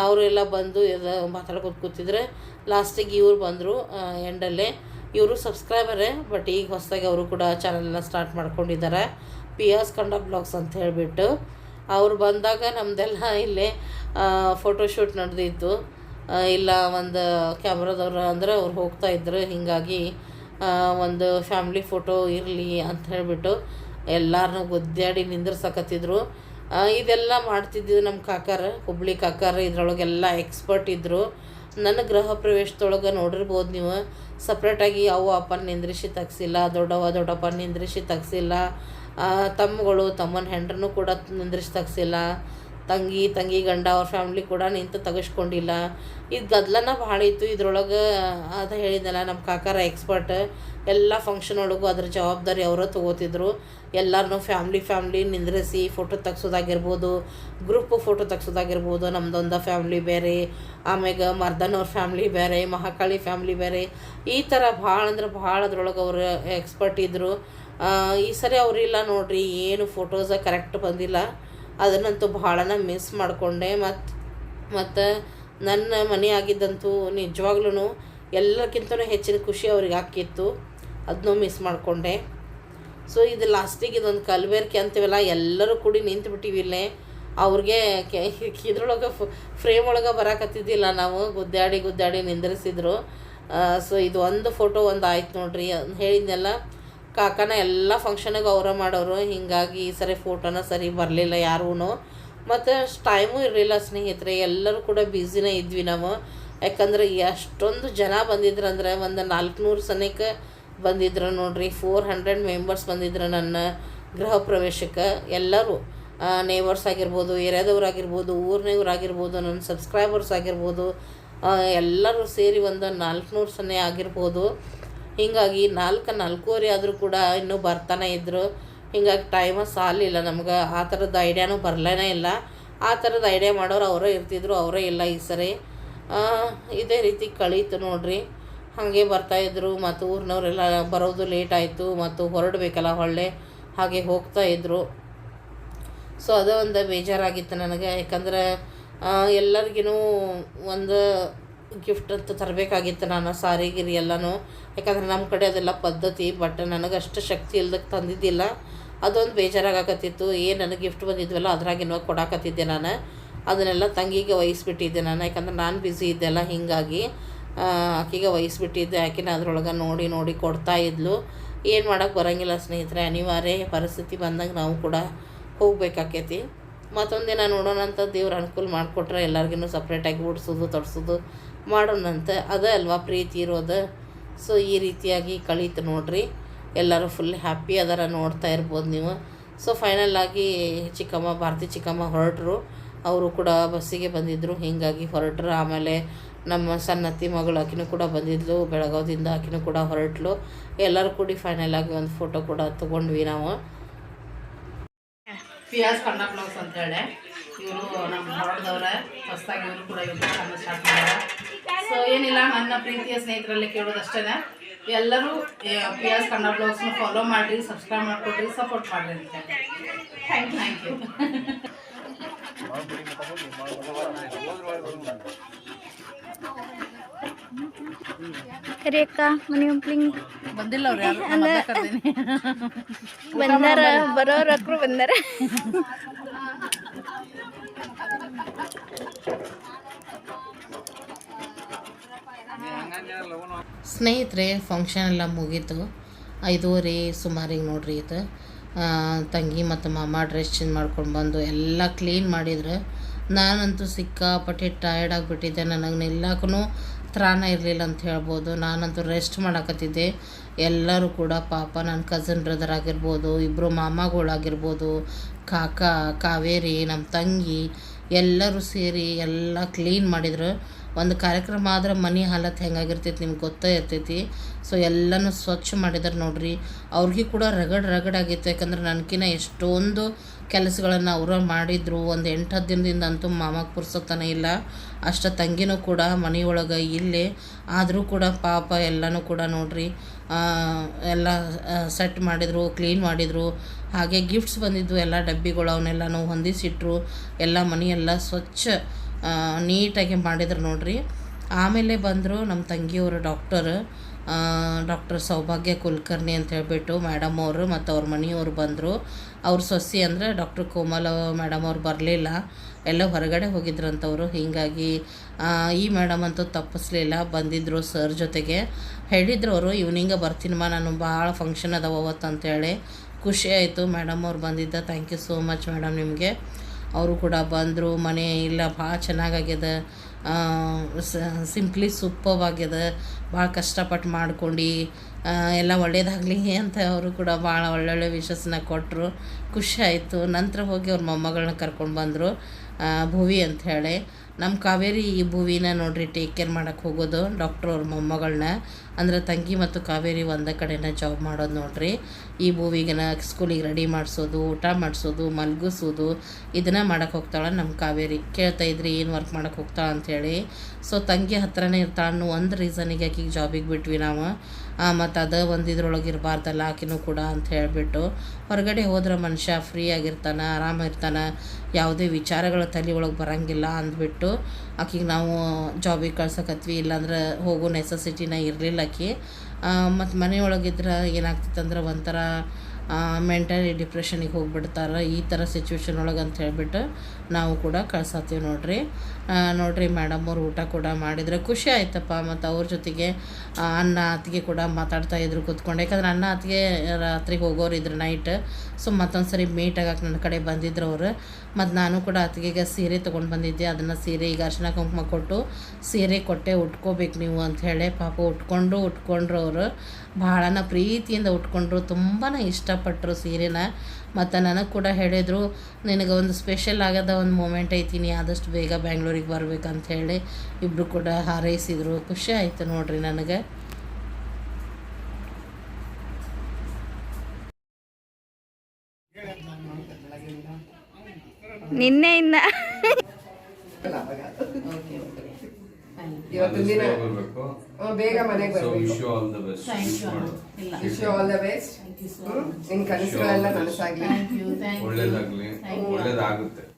Speaker 1: ಅವರೆಲ್ಲ ಬಂದು ಎಲ್ಲ ಮಾತಾಡ್ಕೊತ ಕೂತಿದ್ರೆ. ಲಾಸ್ಟಿಗೆ ಇವ್ರು ಬಂದರು ಎಂಡಲ್ಲೇ ಇವರು ಸಬ್ಸ್ಕ್ರೈಬರೇ ಬಟ್ ಈಗ ಹೊಸದಾಗಿ ಅವರು ಕೂಡ ಚಾನಲ್ನ ಸ್ಟಾರ್ಟ್ ಮಾಡ್ಕೊಂಡಿದ್ದಾರೆ ಪಿ ಎಸ್ ಕಂಡ ಬ್ಲಾಗ್ಸ್ ಅಂತ ಹೇಳಿಬಿಟ್ಟು. ಅವ್ರು ಬಂದಾಗ ನಮ್ಮದೆಲ್ಲ ಇಲ್ಲೇ ಫೋಟೋಶೂಟ್ ನಡೆದಿತ್ತು. ಇಲ್ಲ ಒಂದು ಕ್ಯಾಮ್ರಾದವ್ರು ಅಂದರೆ ಅವ್ರು ಹೋಗ್ತಾ ಇದ್ರು. ಹೀಗಾಗಿ ಒಂದು ಫ್ಯಾಮ್ಲಿ ಫೋಟೋ ಇರಲಿ ಅಂತ ಹೇಳಿಬಿಟ್ಟು ಎಲ್ಲರನ್ನೂ ಗುದ್ದಾಡಿ ನಿಂದ್ರಸಕತ್ತಿದ್ರು. ಇದೆಲ್ಲ ಮಾಡ್ತಿದ್ದಿದ್ದು ನಮ್ಮ ಕಾಕಾರ, ಹುಬ್ಳಿ ಕಾಕಾರ. ಇದ್ರೊಳಗೆಲ್ಲ ಎಕ್ಸ್ಪರ್ಟ್ ಇದ್ದರು ನನ್ನ ಗೃಹ ಪ್ರವೇಶದೊಳಗೆ ನೋಡಿರ್ಬೋದು ನೀವು. ಸಪ್ರೇಟಾಗಿ ಅವ್ವ ಅಪ್ಪನ ನಿಂದ್ರಿಸಿ ತೆಗ್ಸಿಲ್ಲ, ದೊಡ್ಡವ್ವ ದೊಡ್ಡಪ್ಪನ ನಿಂದ್ರಿಸಿ ತೆಗ್ಸಿಲ್ಲ ತಮ್ಮಗಳು ತಮ್ಮನ ಹೆಂಡ್ರನ್ನೂ ಕೂಡ ನಿಂದ್ರಿಸಿ ತೆಗ್ಸಿಲ್ಲ ತಂಗಿ ತಂಗಿ ಗಂಡ ಅವ್ರ ಫ್ಯಾಮ್ಲಿ ಕೂಡ ನಿಂತು ತೆಗೆಸ್ಕೊಂಡಿಲ್ಲ. ಇದು ಗದ್ಲನ ಭಾಳ ಇತ್ತು. ಇದ್ರೊಳಗೆ ಅದು ಹೇಳಿದ್ನಲ್ಲ ನಮ್ಮ ಕಾಕಾರ ಎಕ್ಸ್ಪರ್ಟ್ ಎಲ್ಲ ಫಂಕ್ಷನ್ ಒಳಗೂ ಅದ್ರ ಜವಾಬ್ದಾರಿ ಅವರು ತೊಗೋತಿದ್ರು. ಎಲ್ಲರನ್ನೂ ಫ್ಯಾಮ್ಲಿ ಫ್ಯಾಮ್ಲಿ ನಿಂದ್ರಿಸಿ ಫೋಟೋ ತೆಗ್ಸೋದಾಗಿರ್ಬೋದು ಗ್ರೂಪ್ ಫೋಟೋ ತೆಗ್ಸೋದಾಗಿರ್ಬೋದು, ನಮ್ದೊಂದು ಫ್ಯಾಮ್ಲಿ ಬೇರೆ, ಆಮ್ಯಾಗ ಮರ್ದನವ್ರ ಫ್ಯಾಮ್ಲಿ ಬೇರೆ, ಮಹಾಕಾಳಿ ಫ್ಯಾಮ್ಲಿ ಬೇರೆ, ಈ ಥರ ಭಾಳ ಅಂದ್ರೆ ಭಾಳ ಅದ್ರೊಳಗೆ ಅವರು ಎಕ್ಸ್ಪರ್ಟ್ ಇದ್ದರು ಈ ಸರಿ ಅವರಿಲ್ಲ ನೋಡ್ರಿ, ಏನು ಫೋಟೋಸ ಕರೆಕ್ಟ್ ಬಂದಿಲ್ಲ. ಅದನ್ನಂತೂ ಭಾಳನ ಮಿಸ್ ಮಾಡಿಕೊಂಡೆ. ಮತ್ತು ಮತ್ತು ನನ್ನ ಮನೆ ಆಗಿದ್ದಂತೂ ನಿಜವಾಗ್ಲೂ ಎಲ್ಲಕ್ಕಿಂತನೂ ಹೆಚ್ಚಿನ ಖುಷಿ ಅವ್ರಿಗೆ ಹಾಕಿತ್ತು ಅದನ್ನೂ ಮಿಸ್ ಮಾಡಿಕೊಂಡೆ. ಸೊ ಇದು ಲಾಸ್ಟಿಗೆ ಇದೊಂದು ಕಲ್ಬೇರ್ಕೆ ಅಂತೀವಲ್ಲ, ಎಲ್ಲರೂ ಕೂಡಿ ನಿಂತುಬಿಟ್ಟಿವಿ ಇಲ್ಲೇ. ಅವ್ರಿಗೆ ಕೆ, ಇದ್ರೊಳಗೆ ಫ್ರೇಮ್ ಒಳಗೆ ಬರಕತ್ತಿದ್ದಿಲ್ಲ ನಾವು. ಗುದ್ದಾಡಿ ಗುದ್ದಾಡಿ ನಿಂದ್ರಿಸಿದ್ರು. ಸೊ ಇದು ಒಂದು ಫೋಟೋ ಒಂದು ಆಯ್ತು ನೋಡ್ರಿ. ಹೇಳಿದ್ನೆಲ್ಲ ಕಾಕನ ಎಲ್ಲ ಫಂಕ್ಷನಿಗೆ ಅವರ ಮಾಡೋರು. ಹೀಗಾಗಿ ಈ ಸರಿ ಫೋಟೋನ ಸರಿ ಬರಲಿಲ್ಲ ಯಾರೂ ಮತ್ತು ಟೈಮೂ ಇರಲಿಲ್ಲ ಸ್ನೇಹಿತರೆ. ಎಲ್ಲರೂ ಕೂಡ ಬ್ಯುಸಿನೇ ಇದ್ವಿ ನಾವು. ಯಾಕಂದ್ರೆ ಎಷ್ಟೊಂದು ಜನ ಬಂದಿದ್ರು ಅಂದರೆ ಒಂದು ನಾಲ್ಕುನೂರು ಸನೇಕ ಬಂದಿದ್ರು ನೋಡ್ರಿ. ಫೋರ್ ಹಂಡ್ರೆಡ್ ಮೆಂಬರ್ಸ್ ಬಂದಿದ್ರು ನನ್ನ ಗೃಹ ಪ್ರವೇಶಕ್ಕೆ. ಎಲ್ಲರೂ ನೇಬರ್ಸ್ ಆಗಿರ್ಬೋದು, ಏರಿಯಾದವ್ರು ಆಗಿರ್ಬೋದು, ಊರಿನವ್ರು ಆಗಿರ್ಬೋದು, ನನ್ನ ಸಬ್ಸ್ಕ್ರೈಬರ್ಸ್ ಆಗಿರ್ಬೋದು ಎಲ್ಲರೂ ಸೇರಿ ಒಂದು ನಾಲ್ಕುನೂರು ಸನೆ ಆಗಿರ್ಬೋದು. ಹೀಗಾಗಿ ನಾಲ್ಕು, ನಾಲ್ಕೂವರೆ ಆದರೂ ಕೂಡ ಇನ್ನೂ ಬರ್ತಾನೆ ಇದ್ದರು ಹೀಗಾಗಿ ಟೈಮ ಸಾಲಿಲ್ಲ ನಮ್ಗೆ. ಆ ಥರದ ಐಡಿಯಾನೂ ಬರಲೇನೇ ಇಲ್ಲ. ಆ ಥರದ ಐಡಿಯಾ ಮಾಡೋರು ಅವರೇ ಇರ್ತಿದ್ರು, ಅವರೇ ಇಲ್ಲ ಈ ಸರಿ. ಇದೇ ರೀತಿ ಕಳೀತು ನೋಡ್ರಿ. ಹಾಗೆ ಬರ್ತಾಯಿದ್ರು ಮತ್ತು ಊರಿನವರೆಲ್ಲ ಬರೋದು ಲೇಟ್ ಆಯಿತು ಮತ್ತು ಹೊರಡಬೇಕಲ್ಲ ಹೊಳ್ಳೆ. ಹಾಗೆ ಹೋಗ್ತಾ ಇದ್ರು. ಸೊ ಅದು ಒಂದು ಬೇಜಾರಾಗಿತ್ತು ನನಗೆ. ಯಾಕಂದ್ರೆ ಎಲ್ಲರಿಗೂ ಒಂದು ಗಿಫ್ಟ್ ಅಂತ ತರಬೇಕಾಗಿತ್ತು ನಾನು ಸಾರಿ ಗಿರಿ ಎಲ್ಲನೂ. ಯಾಕಂದ್ರೆ ನಮ್ಮ ಕಡೆ ಅದೆಲ್ಲ ಪದ್ಧತಿ ಬಟ್ ನನಗೆ ಅಷ್ಟು ಶಕ್ತಿ ಇಲ್ದಕ್ಕೆ ತಂದಿದ್ದಿಲ್ಲ. ಅದೊಂದು ಬೇಜಾರಾಗಕತ್ತಿತ್ತು. ಏನು ನನಗೆ ಗಿಫ್ಟ್ ಬಂದಿದ್ವಲ್ಲ, ಅದ್ರಾಗಿನೋ ಕೊಡಾಕತ್ತಿದ್ದೆ ನಾನು. ಅದನ್ನೆಲ್ಲ ತಂಗಿಗೆ ವಹಿಸ್ಬಿಟ್ಟಿದ್ದೆ ನಾನು. ಯಾಕಂದ್ರೆ ನಾನು ಬ್ಯುಸಿ ಇದ್ದೆಲ್ಲ ಹೀಗಾಗಿ ಆಕೆಗೆ ವಹಿಸ್ಬಿಟ್ಟಿದ್ದೆ. ಆಕಿನ ಅದ್ರೊಳಗೆ ನೋಡಿ ನೋಡಿ ಕೊಡ್ತಾ ಇದ್ಲು. ಏನು ಮಾಡೋಕ್ಕೆ ಬರೋಂಗಿಲ್ಲ ಸ್ನೇಹಿತರೆ, ಅನಿವಾರ್ಯ ಪರಿಸ್ಥಿತಿ ಬಂದಾಗ ನಾವು ಕೂಡ ಹೋಗ್ಬೇಕಾಕೈತಿ. ನೋಡೋಣ ಅಂತ ದೇವ್ರು ಅನುಕೂಲ ಮಾಡಿಕೊಟ್ರೆ ಎಲ್ಲರಿಗೂ ಸಪ್ರೇಟಾಗಿ ಓಡಿಸೋದು ತೊಡ್ಸೋದು. ಮಾಡೋಣಂತ. ಅದೇ ಅಲ್ವಾ ಪ್ರೀತಿ ಇರೋದು. ಸೊ ಈ ರೀತಿಯಾಗಿ ಕಳೀತು ನೋಡ್ರಿ. ಎಲ್ಲರೂ ಫುಲ್ ಹ್ಯಾಪಿ ಅದರ ನೋಡ್ತಾ ಇರ್ಬೋದು ನೀವು. ಸೊ ಫೈನಲ್ ಆಗಿ ಚಿಕ್ಕಮ್ಮ, ಭಾರತಿ ಚಿಕ್ಕಮ್ಮ ಹೊರಟರು. ಅವರು ಕೂಡ ಬಸ್ಸಿಗೆ ಬಂದಿದ್ದರು ಹೀಗಾಗಿ ಹೊರಟ್ರು. ಆಮೇಲೆ ನಮ್ಮ ಸನ್ನತಿ ಮಗಳು ಆಕಿನೂ ಕೂಡ ಬಂದಿದ್ಲು. ಬೆಳಗಾವಿಂದ ಆಕಿನೂ ಕೂಡ ಹೊರಟ್ಲು. ಎಲ್ಲರೂ ಕೂಡಿ ಫೈನಲ್ ಆಗಿ ಒಂದು ಫೋಟೋ ಕೂಡ ತೊಗೊಂಡ್ವಿ ನಾವು.
Speaker 2: ಪಿಯಾಸ್ ಕನ್ನಡ ಬ್ಲೌಸ್ ಅಂತ ಹೇಳಿ. ಇವರು ನಮ್ಮ ಹೊರಟದವ್ರೆ ಹೊಸದಾಗಿ ಇವರು ಕೂಡ ಇವರು ಸ್ಟಾರ್ಟ್ ಮಾಡ್ಯಾರ ಸೊ ಏನಿಲ್ಲ ನನ್ನ ಪ್ರೀತಿಯ ಸ್ನೇಹಿತರಲ್ಲಿ ಕೇಳೋದಷ್ಟೇ ಎಲ್ಲರೂ ಪಿಯಾಸ್ ಕನ್ನಡ ಬ್ಲಾಗ್ಸ್ನ ಫಾಲೋ ಮಾಡಿರಿ ಸಬ್ಸ್ಕ್ರೈಬ್ ಮಾಡಿಕೊಡ್ರಿ ಸಪೋರ್ಟ್ ಮಾಡಿರಿ ಅಂತ ಥ್ಯಾಂಕ್ ಥ್ಯಾಂಕ್ ಯು
Speaker 3: ಕರಿ ಅಕ್ಕ ಮನೆ ಒಪ್ಲಿಂಗ್
Speaker 2: ಬಂದಿಲ್ಲ ಅವ್ರು ಯಾರು.
Speaker 3: ಬಂದಾರ ಬರೋರ್ ಅಕ್ರು ಬಂದಾರ.
Speaker 1: ಸ್ನೇಹಿತರೆ ಫಂಕ್ಷನ್ ಎಲ್ಲ ಮುಗೀತು. ಐದೂವರೆ ಸುಮಾರಿಗೆ ನೋಡ್ರಿ ಇದು. ತಂಗಿ ಮತ್ತು ಮಾಮ ಡ್ರೆಸ್ ಚೇಂಜ್ ಮಾಡ್ಕೊಂಡು ಬಂದು ಎಲ್ಲ ಕ್ಲೀನ್ ಮಾಡಿದ್ರು. ನಾನಂತೂ ಸಿಕ್ಕಾಪಟ್ಟೆ ಟಯರ್ಡ್ ಆಗಿಬಿಟ್ಟಿದ್ದೆ. ನನಗೆ ನಿಲ್ಲಕ್ಕೂ ತ್ರಾಣ ಇರಲಿಲ್ಲ ಅಂತ ಹೇಳ್ಬೋದು. ನಾನಂತೂ ರೆಸ್ಟ್ ಮಾಡಕತ್ತಿದ್ದೆ. ಎಲ್ಲರೂ ಕೂಡ ಪಾಪ ನನ್ನ ಕಸಿನ್ ಬ್ರದರ್ ಆಗಿರ್ಬೋದು ಇಬ್ಬರು ಮಾಮಗಳಾಗಿರ್ಬೋದು, ಕಾಕ, ಕಾವೇರಿ ನಮ್ಮ ತಂಗಿ ಎಲ್ಲರೂ ಸೇರಿ ಎಲ್ಲ ಕ್ಲೀನ್ ಮಾಡಿದ್ರು. ಒಂದು ಕಾರ್ಯಕ್ರಮ ಆದ್ರೆ ಮನೆ ಹಾಲತ್ ಹೆಂಗಾಗಿರ್ತೈತಿ ನಿಮ್ಗೆ ಗೊತ್ತೇ ಇರ್ತೈತಿ. ಸೊ ಎಲ್ಲನೂ ಸ್ವಚ್ಛ ಮಾಡಿದಾರೆ ನೋಡ್ರಿ. ಅವ್ರಿಗೆ ಕೂಡ ರಗಡ್ ರಗಡ್ ಆಗಿತ್ತು ಯಾಕಂದ್ರೆ ನನಗಿನ್ನ ಎಷ್ಟೊಂದು ಕೆಲಸಗಳನ್ನು ಅವರು ಮಾಡಿದ್ರು. ಒಂದು ಎಂಟು ಹತ್ತು ದಿನದಿಂದ ಅಂತೂ ಮಾಮಾಗೆ ಪುರ್ಸೊತ್ತನೇ ಇಲ್ಲ. ಅಷ್ಟ ತಂಗಿನೂ ಕೂಡ ಮನೆಯೊಳಗೆ ಇಲ್ಲೇ. ಆದರೂ ಕೂಡ ಪಾಪ ಎಲ್ಲನೂ ಕೂಡ ನೋಡ್ರಿ ಎಲ್ಲ ಸೆಟ್ ಮಾಡಿದರು ಕ್ಲೀನ್ ಮಾಡಿದರು. ಹಾಗೆ ಗಿಫ್ಟ್ಸ್ ಬಂದಿದ್ದು ಎಲ್ಲ ಡಬ್ಬಿಗಳು ಅವನ್ನೆಲ್ಲನೂ ಹೊಂದಿಸಿಟ್ರು. ಎಲ್ಲ ಮನೆಯೆಲ್ಲ ಸ್ವಚ್ಛ ನೀಟಾಗಿ ಮಾಡಿದ್ರು ನೋಡ್ರಿ. ಆಮೇಲೆ ಬಂದರು ನಮ್ಮ ತಂಗಿಯವರು ಡಾಕ್ಟರ್ ಡಾಕ್ಟರ್ ಸೌಭಾಗ್ಯ ಕುಲಕರ್ಣಿ ಅಂತ ಹೇಳಿಬಿಟ್ಟು ಮೇಡಮ್ ಅವರು ಮತ್ತು ಅವ್ರ ಮನೆಯವರು ಬಂದರು. ಅವ್ರ ಸೊಸಿ ಅಂದರೆ ಡಾಕ್ಟರ್ ಕೋಮಲ ಮೇಡಮ್ ಅವ್ರು ಬರಲಿಲ್ಲ. ಎಲ್ಲ ಹೊರಗಡೆ ಹೋಗಿದ್ರಂತವರು. ಹೀಗಾಗಿ ಈ ಮೇಡಮ್ ಅಂತೂ ತಪ್ಪಿಸ್ಲಿಲ್ಲ. ಬಂದಿದ್ದರು ಸರ್ ಜೊತೆಗೆ. ಹೇಳಿದ್ರು ಅವರು ಇವ್ನಿಂಗ ಬರ್ತೀನಮ್ಮ, ನಾನು ಭಾಳ ಫಂಕ್ಷನ್ ಅದಾವ ಅವತ್ತು ಅಂತೇಳಿ ಖುಷಿ ಆಯಿತು. ಮೇಡಮ್ ಅವ್ರು ಬಂದಿದ್ದ thank you so much madam ನಿಮಗೆ. ಅವರು ಕೂಡ ಬಂದರು, ಮನೆ ಇಲ್ಲ ಭಾಳ ಚೆನ್ನಾಗಾಗ್ಯದ. ಸಿಂಪ್ಲಿ, ಸೂಪರ್ವಾಗ್ಯದ. ಭಾಳ ಕಷ್ಟಪಟ್ಟು ಮಾಡ್ಕೊಂಡು ಎಲ್ಲ ಒಳ್ಳೇದಾಗಲಿ ಅಂತ ಅವರು ಕೂಡ ಭಾಳ ಒಳ್ಳೊಳ್ಳೆ ವಿಶಸ್ಸನ್ನ ಕೊಟ್ಟರು ಖುಷಿ ಆಯಿತು. ನಂತರ ಹೋಗಿ ಅವ್ರ ಮೊಮ್ಮಗಳನ್ನ ಕರ್ಕೊಂಡು ಬಂದರು. ಭುವಿ ಅಂತ ಹೇಳಿ. ನಮ್ಮ ಕಾವೇರಿ ಈ ಭುವಿನ ನೋಡ್ರಿ ಟೇಕ್ ಕೇರ್ ಮಾಡೋಕ್ಕೆ ಹೋಗೋದು ಡಾಕ್ಟ್ರ್ ಅವ್ರ ಮೊಮ್ಮಗಳನ್ನ ಅಂದ್ರೆ ತಂಗಿ ಮತ್ತು ಕಾವೇರಿ ಒಂದೇ ಕಡೆನ ಜಾಬ್ ಮಾಡೋದು ನೋಡ್ರಿ. ಈ ಭೂವಿಗೆನ ಸ್ಕೂಲಿಗೆ ರೆಡಿ ಮಾಡಿಸೋದು, ಊಟ ಮಾಡಿಸೋದು, ಮಲಗಿಸೋದು, ಇದನ್ನ ಮಾಡೋಕ್ಕೆ ಹೋಗ್ತಾಳೆ ನಮ್ಮ ಕಾವೇರಿ. ಕೇಳ್ತಾ ಇದ್ರಿ, ಏನು ವರ್ಕ್ ಮಾಡೋಕ್ಕೆ ಹೋಗ್ತಾಳೆ ಅಂಥೇಳಿ ಸೊ ತಂಗಿ ಹತ್ರನೇ ಇರ್ತಾಳೆ ಒಂದು ರೀಸನಿಗೆ ಆಕಿಗೆ ಜಾಬಿಗೆ ಬಿಟ್ವಿ ನಾವು. ಮತ್ತು ಅದ ಒಂದು ಇದ್ರೊಳಗೆ ಇರಬಾರ್ದಲ್ಲ, ಆಕಿನೂ ಕೂಡ ಅಂತ ಹೇಳಿಬಿಟ್ಟು ಹೊರಗಡೆ ಹೋದ್ರೆ ಮನುಷ್ಯ ಫ್ರೀ ಆಗಿರ್ತಾನೆ ಆರಾಮಿರ್ತಾನೆ ಯಾವುದೇ ವಿಚಾರಗಳ ತಲೆ ಒಳಗೆ ಬರೋಂಗಿಲ್ಲ ಅಂದ್ಬಿಟ್ಟು ಆಕಿಗೆ ನಾವು ಜಾಬಿಗೆ ಕಳ್ಸಕತ್ವಿ, ಇಲ್ಲಾಂದ್ರೆ ಹೋಗೋ ನೆಸಸಿಟಿನ ಇರಲಿಲ್ಲ ಆಕಿ. ಮತ್ತು ಮನೆಯೊಳಗಿದ್ರೆ ಏನಾಗ್ತಿತ್ತಂದ್ರೆ ಒಂಥರ ಮೆಂಟಲಿ ಡಿಪ್ರೆಷನಿಗೆ ಹೋಗ್ಬಿಡ್ತಾರೆ, ಈ ಥರ ಸಿಚುವೇಶನ್ ಒಳಗೆ ಅಂತ ಹೇಳ್ಬಿಟ್ಟು ನಾವು ಕೂಡ ಕಳ್ಸತ್ತೀವಿ ನೋಡ್ರಿ. ನೋಡ್ರಿ ಮೇಡಮ್ ಅವ್ರು ಊಟ ಕೂಡ ಮಾಡಿದರೆ. ಖುಷಿ ಆಯ್ತಪ್ಪ ಮತ್ತು ಅವ್ರ ಜೊತೆಗೆ ಅನ್ನ ಅತ್ತಿಗೆ ಕೂಡ ಮಾತಾಡ್ತಾ ಇದ್ರು ಕೂತ್ಕೊಂಡು. ಯಾಕಂದ್ರೆ ಅನ್ನ ಅತ್ತಿಗೆ ರಾತ್ರಿಗೆ ಹೋಗೋರು ಇದ್ರು ನೈಟ್ ಸೊ ಮತ್ತೊಂದು ಸರಿ ಮೀಟ್ ಆಗಕ್ಕೆ ನನ್ನ ಕಡೆ ಬಂದಿದ್ರು ಅವರು. ಮತ್ತು ನಾನು ಕೂಡ ಅತ್ತಿಗೆಗೆ ಸೀರೆ ತೊಗೊಂಡು ಬಂದಿದ್ದೆ. ಅದನ್ನು ಸೀರೆ ಈಗ ಅರ್ಶಿನ ಕುಂಕುಮ ಕೊಟ್ಟು ಸೀರೆ ಕೊಟ್ಟೆ ಉಟ್ಕೋಬೇಕು ನೀವು ಅಂತ ಹೇಳಿ ಪಾಪ ಉಟ್ಕೊಂಡು ಉಟ್ಕೊಂಡ್ರು ಅವರು. ಭಾಳನ ಪ್ರೀತಿಯಿಂದ ಉಟ್ಕೊಂಡ್ರು. ತುಂಬಾ ಇಷ್ಟಪಟ್ಟರು ಸೀರೆನ. ಮತ್ತು ನನಗೆ ಕೂಡ ಹೇಳಿದರು ನಿನಗೆ ಒಂದು ಸ್ಪೆಷಲ್ ಆಗದ ಒಂದು ಮೂಮೆಂಟ್ ಐತೀನಿ ನೀ ಆದಷ್ಟು ಬೇಗ ಬ್ಯಾಂಗ್ಳೂರಿಗೆ ಬರ್ಬೇಕಂತ ಹೇಳಿ. ಇಬ್ಬರು ಕೂಡ ಹಾರೈಸಿದರು. ಖುಷಿ ಆಯಿತು ನೋಡ್ರಿ ನನಗೆ.
Speaker 3: ನಿನ್ನೆ ಇನ್ನ.
Speaker 7: ಇವತ್ತಿನ ದಿನ ಬೇಗ ಮನೆಗೆ ಬರಬೇಕು. ವಿಶ್ ಆಲ್ ದ ಬೆಸ್ಟ್ ನಿನ್ ಕನಸುಗಳೆಲ್ಲ ನನಸಾಗ್ಲಿ.
Speaker 6: ಒಳ್ಳೇದಾಗ್ಲಿ. ಒಳ್ಳೇದಾಗುತ್ತೆ.